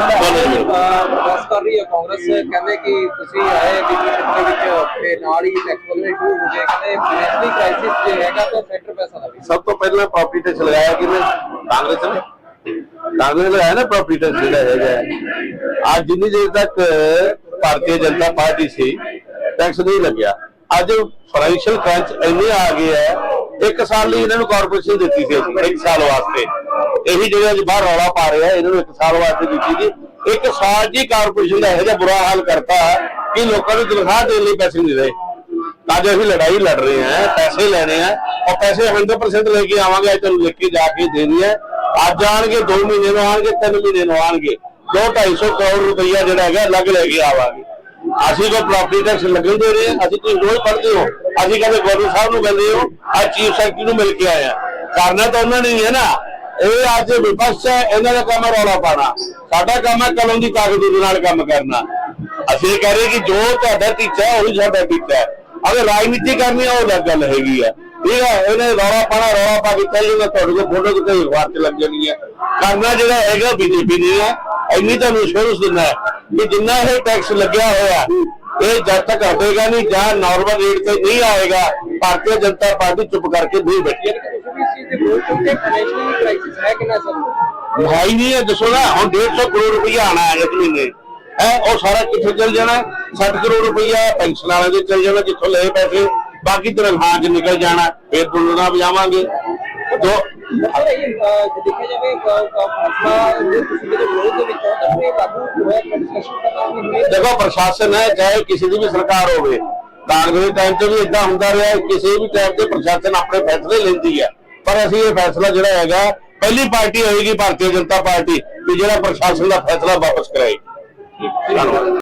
ਬਸ ਕਰ ਰਹੀ ਹੈ ਕਾਂਗਰਸ ਕਹਿੰਦੇ ਕਿ ਤੁਸੀਂ ਆਏ ਬੀਜੇਪੀ ਵਿੱਚ ਤੇ ਨਾਲ ਹੀ ਟੈਕਸ ਸ਼ੁਰੂ ਹੋ ਗਏ ਕਹਿੰਦੇ ਫਾਈਨੈਂਸ਼ੀਅਲ ਕ੍ਰਾਈਸਿਸ ਜੇ ਹੈਗਾ ਤਾਂ ਸੈਂਟਰ ਪੈਸਾ ਦਾ ਸਭ ਤੋਂ ਪਹਿਲਾਂ ਪ੍ਰਾਪਰਟੀ ਟੈਕਸ ਲਗਾਇਆ ਕਿਹਨੇ? ਕਾਂਗਰਸ ਨੇ। ਕਾਂਗਰਸ ਨੇ ਲਗਾਇਆ ਨਾ ਪ੍ਰਾਪਰਟੀ ਟੈਕਸ ਜਿਹੜਾ ਹੈਗਾ। ਅੱਜ ਜਿੰਨੀ ਦੇਰ ਤੱਕ ਭਾਰਤੀ ਜਨਤਾ ਪਾਰਟੀ ਸੀ ਟੈਕਸ ਨਹੀਂ ਲੱਗਿਆ। ਅੱਜ ਫਾਈਨੈਂਸ਼ੀਅਲ crunch ਇੰਨੇ ਆ ਗਏ ਹੈ ਇੱਕ ਸਾਲ ਲਈ ਇਹਨਾਂ ਨੂੰ ਕਾਰਪੋਰੇਸ਼ਨ ਦਿੱਤੀ ਸੀ ਅਸੀਂ, ਇੱਕ ਸਾਲ ਵਾਸਤੇ। ਇਹੀ ਜਿਹੜੇ ਅੱਜ ਬਾਹਰ ਰੌਲਾ ਪਾ ਰਹੇ ਆ ਇਹਨਾਂ ਨੂੰ ਇੱਕ ਸਾਲ ਵਾਸਤੇ ਦਿੱਤੀ ਸੀ ਇੱਕ ਸਾਲ ਜੀ ਕਾਰਪੋਰੇਸ਼ਨ ਦਾ ਇਹੋ ਜਿਹਾ ਬੁਰਾ ਹਾਲ ਕਰਤਾ ਕਿ ਲੋਕਾਂ ਨੂੰ ਤਨਖਾਹ ਦੇਣ ਲਈ ਪੈਸੇ ਨਹੀਂ ਰਹੇ। ਅੱਜ ਅਸੀਂ ਲੜਾਈ ਲੜ ਰਹੇ ਹਾਂ, ਪੈਸੇ ਲੈਣੇ ਆ ਔਰ ਪੈਸੇ 100% ਲੈ ਕੇ ਆਵਾਂਗੇ ਤੁਹਾਨੂੰ ਲਿਖ ਕੇ ਜਾ ਕੇ ਦੇਣੀ ਹੈ। ਅੱਜ ਆਣਗੇ 2 ਮਹੀਨੇ ਨੂੰ ਆਣਗੇ 3 ਮਹੀਨੇ ਨੂੰ ਆਣਗੇ 2 250 ਕਰੋੜ ਰੁਪਈਆ ਜਿਹੜਾ ਹੈਗਾ, ਅਲੱਗ ਲੈ ਕੇ ਆਵਾਂਗੇ। ਅਸੀਂ ਕੋਈ ਪ੍ਰਾਪਰਟੀ ਟੈਕਸ ਲੱਗਣ ਦੇ ਰਹੇ ਹਾਂ, ਅਸੀਂ ਤੁਸੀਂ ਰੋਜ਼ ਪੜ੍ਹਦੇ ਹੋ। ਅਸੀਂ ਕਹਿੰਦੇ ਗਵਰਨਰ ਸਾਹਿਬ ਨੂੰ ਕਹਿੰਦੇ ਹੋ ਅੱਜ ਚੀਫ ਸੈਕਟਰੀ ਨੂੰ ਮਿਲ ਕੇ ਆਏ ਆ ਕਰਨਾ ਤਾਂ ਉਹਨਾਂ ਨੇ ਹੀ ਹੈ ਨਾ। ਇਹ ਅੱਜ ਵਿਪਕਸ਼ ਹੈ, ਇਹਨਾਂ ਦਾ ਕੰਮ ਰੌਲਾ ਪਾਣਾ ਸਾਡਾ ਕੰਮ ਹੈ ਕਲਮ ਦੀ ਤਾਕਤ ਦੇ ਨਾਲ ਕੰਮ ਕਰਨਾ। ਅਸੀਂ ਇਹ ਕਹਿ ਰਹੇ ਕਿ ਜੋ ਤੁਹਾਡਾ ਟੀਚਾ ਹੈ, ਉਹੀ ਸਾਡਾ ਟੀਚਾ ਹੈ। ਅਗਰ ਰਾਜਨੀਤੀ ਕਰਨੀ ਹੈ, ਉਹ ਅਲੱਗ ਗੱਲ ਹੈਗੀ ਹੈ। ਠੀਕ ਹੈ, ਇਹਨੇ ਰੌਲਾ ਪਾਣਾ ਰੌਲਾ ਪਾ ਕੇ ਚੱਲ ਤੁਹਾਡੇ ਕੋਲ ਫੋਟੋ ਕਿਤੇ ਅਖਬਾਰ 'ਚ ਲੱਗ ਜਾਣੀ ਹੈ। ਕਰਨਾ ਜਿਹੜਾ ਹੈਗਾ ਬੀਜੇਪੀ ਨੇ ਹੈ। ਇੰਨੀ ਤੁਹਾਨੂੰ ਅਸ਼ੋਰੈਂਸ ਦਿੰਦਾ ਹੈ ਕਿ ਜਿੰਨਾ ਇਹ ਟੈਕਸ ਲੱਗਿਆ ਹੋਇਆ, ਇਹ ਜਦ ਤੱਕ ਹਟੇਗਾ ਨਹੀਂ ਜਾਂ ਨਾਰਮਲ ਰੇਟ ਤੇ ਨਹੀਂ ਆਏਗਾ, ਭਾਰਤੀ ਜਨਤਾ ਪਾਰਟੀ ਚੁੱਪ ਕਰਕੇ ਨਹੀਂ ਬੈਠੀ ਤੁਸੀਂ ਵੀ ਫਾਈਨੈਂਸ਼ੀਅਲ ਕ੍ਰਾਈਸਿਸ ਹੈ ਕਿ ਸਰ ਭਾਈ ਨਹੀਂ ਹੈ ਦੱਸੋ ਨਾ, ਹੁਣ 150 ਕਰੋੜ ਰੁਪਈਆ ਆਣਾ ਹੈ ਇਸ ਮਹੀਨੇ। ਹੈ, ਉਹ ਸਾਰਾ ਕਿੱਥੇ ਚਲ ਜਾਣਾ? 60 ਕਰੋੜ ਰੁਪਈਆ ਪੈਨਸ਼ਨ ਵਾਲਿਆਂ ਦੇ ਚਲ ਜਾਣਾ, ਜਿੱਥੋਂ ਲਏ ਪੈਸੇ। ਬਾਕੀ ਤਨਖਾਹਾਂ 'ਚ ਨਿਕਲ ਜਾਣਾ, ਫਿਰ ਦੁੱਲਣਾ ਵਜਾਵਾਂਗੇ। ਦੋ ਦੇਖਿਆ ਜਾਵੇ ਦੇਖੋ, ਪ੍ਰਸ਼ਾਸਨ ਹੈ, ਚਾਹੇ ਕਿਸੇ ਦੀ ਵੀ ਸਰਕਾਰ ਹੋਵੇ। ਕਾਂਗਰਸ ਦੇ ਟਾਈਮ ਤੇ ਵੀ ਇਦਾਂ ਹੁੰਦਾ ਰਿਹਾ, ਕਿਸੇ ਵੀ ਟਾਈਮ ਤੇ ਪ੍ਰਸ਼ਾਸਨ ਆਪਣੇ ਫੈਸਲੇ ਲੈਂਦੀ ਹੈ। ਪਰ ਅਸੀਂ ਇਹ ਫੈਸਲਾ ਜਿਹੜਾ ਹੈਗਾ, ਪਹਿਲੀ ਪਾਰਟੀ ਹੋਏਗੀ, ਭਾਰਤੀ ਜਨਤਾ ਪਾਰਟੀ ਕਿ ਜਿਹੜਾ ਪ੍ਰਸ਼ਾਸਨ ਦਾ ਫੈਸਲਾ ਵਾਪਸ ਕਰਾਏਗੀ ਧੰਨਵਾਦ।